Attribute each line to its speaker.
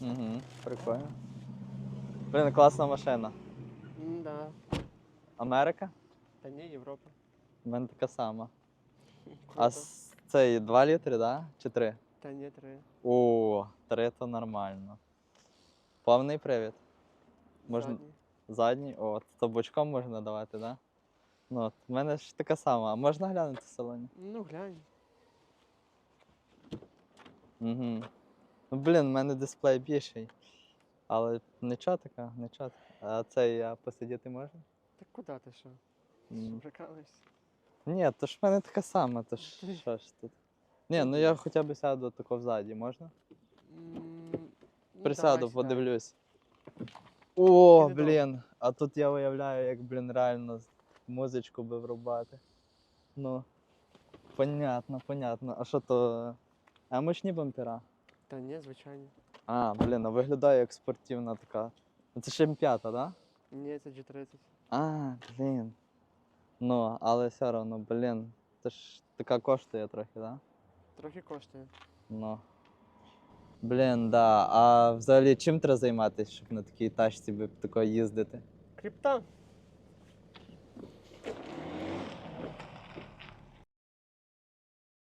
Speaker 1: Угу, прикольно. Блін, класна машина.
Speaker 2: Да.
Speaker 1: Америка?
Speaker 2: Та ні, Європа.
Speaker 1: У мене така сама.
Speaker 2: Круто.
Speaker 1: А с- цей 2 літри, да? Чи 3?
Speaker 2: Та ні, три.
Speaker 1: О, 3 то нормально. Повний привід. Можна
Speaker 2: Задній.
Speaker 1: задній, о, то бочком можна давати, да? Ну, от, в мене ж така сама. А можна глянути в салоні?
Speaker 2: Ну, глянь.
Speaker 1: Угу. Ну, блін, в мене дисплей більший. Але нічого така, нічого така. А цей а посидіти можна?
Speaker 2: Так куди ти що? Прикалуєшся?
Speaker 1: Ні, то ж в мене така сама, то ж що ж тут. Ні, ну я хоча б сяду тако взаді, можна?
Speaker 2: Ну,
Speaker 1: Присяду,
Speaker 2: давай
Speaker 1: подивлюсь. О, блін. А тут я уявляю, як, блін, реально музичку би врубати. Ну. Понятно, понятно. А що то. А мощні бампера?
Speaker 2: Та ні, звичайно.
Speaker 1: А, блін, а виглядає як спортивна така. Ну, Це ще М5, так? Да?
Speaker 2: Ні, це G30.
Speaker 1: А, блін. Ну, але все одно, блін. Це ж така коштує трохи, так? Да?
Speaker 2: Трохи коштує.
Speaker 1: Ну. Блін, да. А взагалі чим треба займатися, щоб на такій тачці би тако їздити?
Speaker 2: Крипта.